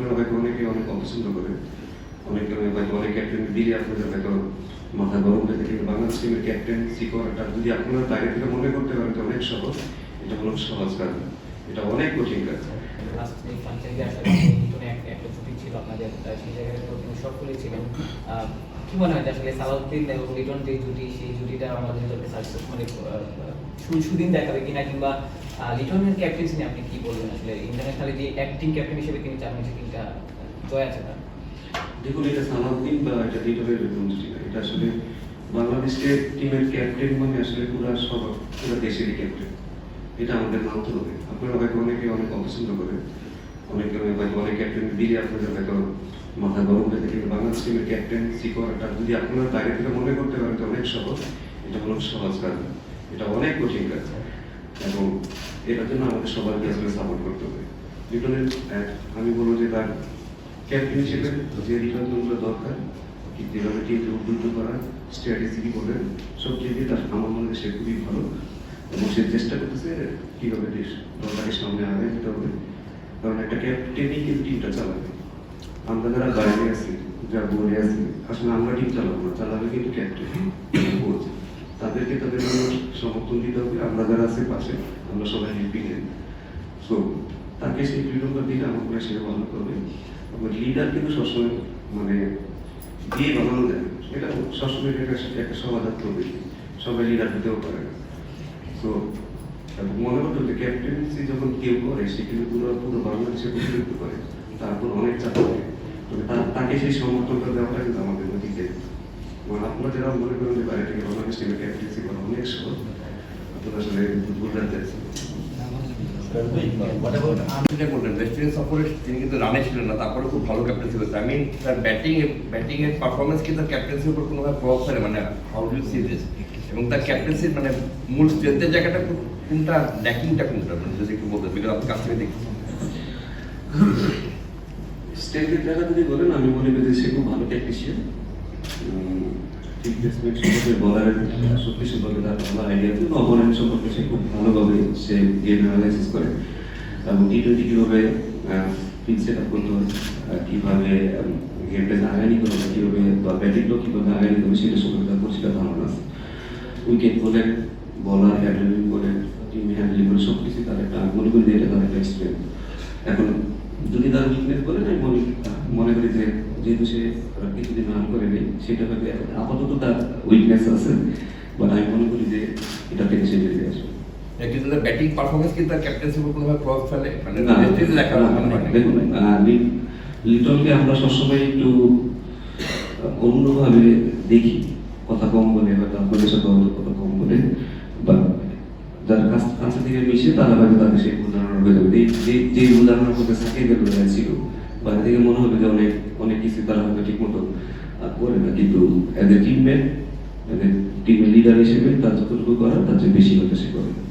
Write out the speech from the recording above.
আপনারা হয়তো অনেকে অনেক অপছন্দ করেন অনেকে হয়তো অনেক ক্যাপ্টেন দিলে আপনাদের হয়তো মাথা গরম হয়ে থাকে। বাংলাদেশ টিমের ক্যাপ্টেন্সি করাটা যদি আপনারা বাইরে থেকে মনে করতে পারেন অনেক সহজ। এটা কোনো সহজ কাজ। এটা অনেক কঠিন কাজ। ছিল আপনাদের সেই ছিলেন কি মনে হয় আসলে সালাউদ্দিন এবং লিটন যে জুটি, সেই জুটিটা আমাদের জন্য সাকসেস মানে সুদিন দেখাবে কিনা কিংবা লিটনের ক্যাপ্টেন্সি নিয়ে আপনি কি বলবেন? আসলে ইন্টারন্যাশনালি যে অ্যাক্টিং ক্যাপ্টেন হিসেবে তিনি তিনটা জয় আছে তার। দেখুন, এটা সালাউদ্দিন বা এটা লিটনের অনুষ্ঠি না এটা আসলে বাংলাদেশের টিমের ক্যাপ্টেন মানে আসলে পুরা সব, পুরো দেশেরই ক্যাপ্টেন এটা আমাদের মানতে হবে। আপনারা হয়তো অনেকে অনেক অপছন্দ করেন। অনেকে অনেক ক্যাপ্টেন দিলে আপনাদের হয়তো মাথা গরম হয়ে থাকে। বাংলাদেশ টিমের ক্যাপ্টেন্সি করাটা যদি আপনারা বাইরে থেকে মনে করতে পারেন তো অনেক সহজ। এটা কোনো সহজ কাজ। এটা অনেক কঠিন কাজ। এবং এটার জন্য আমাদের সবাইকে আসলে সাপোর্ট করতে হবে। লিটনের আমি বলব যে তার ক্যাপ্টেন হিসেবে যে রিটার্নগুলো দরকার যেভাবে টিমকে উদ্বুদ্ধ করা স্ট্র্যাটেজি কি বলেন, সব দিকে তার আমার মনে সে খুবই ভালো। এবং সে চেষ্টা করতেছে কীভাবে দেশ দলটাকে সামনে আগে যেতে হবে। কারণ একটা ক্যাপ্টেনই কিন্তু টিমটা চালাবে। আমরা যারা বাইরে আছি, যারা বলে আছি, আসলে আমরা টিম চালাবো না, চালাবে কিন্তু ক্যাপ্টেন কোচ তাদেরকে তাদের জন্য সমর্থন দিতে হবে। আমরা যারা আছে পাশে, আমরা সবাই হেল্পিং সো তাকে সেই ফ্রিডমটা দিলে আমার মনে হয় সে ভালো করবে এবং লিডার কিন্তু সবসময় মানে দিয়ে বানানো যায়। এটা সবসময় একটা একটা সমাধান করবে সবাই লিডার হতেও পারে না। তো এবং মনে করতে হবে ক্যাপ্টেন্সি যখন কেউ করে, সে পুরো পুরো বাংলাদেশে প্রতিনিধিত্ব করে। তারপর অনেক চাপ থাকে তবে তাকে সেই সমর্থনটা দেওয়াটা কিন্তু আমাদের নদীতে মানে আপনারা যারা মনে করেন যে বাইরে থেকে বাংলাদেশ টিমে ক্যাপ্টেন্সি করা অনেক সহজ। আপনারা আসলে ভুল তিনি কিন্তু রানে ছিলেন না তারপরে খুব ভালো ক্যাপ্টেন্সি করেছে। তার ব্যাটিং ব্যাটিং এর পারফরমেন্স কি তার ক্যাপ্টেন্সির উপর কোনোভাবে প্রভাব ফেলে? মানে হাউ সি এবং তার ক্যাপ্টেন্সির মানে মূল স্ট্রেংথের জায়গাটা কোনটা ল্যাকিংটা কোনটা? মানে যদি একটু বলতে বিকজ আপনি কাছ থেকে দেখছি স্টেটের জায়গা যদি বলেন, আমি মনে করি সে খুব ভালো টেকনিশিয়ান তার সম্পর্কে সে খুব ভালোভাবে সে গেম করে। কীভাবে কীভাবে গেম প্লেস আগানি কীভাবে বা করবে সেটা সম্পর্কে তার ধারণা আছে। উইকেট বলেন বলার হ্যান্ডলিং বলেন টিম হ্যান্ডলিং বলেন সব কিছু তার একটা মনে করি যে এটা তার একটা এক্সপিরিয়েন্স এখন যদি তার উইকনেস বলেন আমি মনে মনে করি যে যেহেতু সে কিছুদিন রান করে নেই সেটা হয়তো আপাতত তার উইকনেস আছে বাট আমি মনে করি যে এটা থেকে সে বেরিয়ে আসবে। ব্যাটিং পারফরমেন্স কি তার ক্যাপ্টেন্সির উপর কোনোভাবে প্রভাব ফেলে? মানে দেখা। দেখুন লিটনকে আমরা সবসময় একটু অন্যভাবে দেখি কথা কম বলে আপনাদের সাথে হয়তো কথা কম বলে বা যারা কাছ কাছে থেকে মিশে তারা হয়তো তাকে সেই উদাহরণ হয়ে যাবে। এই- যে যে উদাহরণের মধ্যে সাকিব আল হাসান ছিল বাইরে থেকে মনে হবে যে অনেক অনেক কিছু তারা হয়তো ঠিক মতো করে না। কিন্তু এদের অ্যাজ এদের টিমের লিডার হিসেবে তার যতটুকু করার, তার চেয়ে বেশি হয়তো সে করে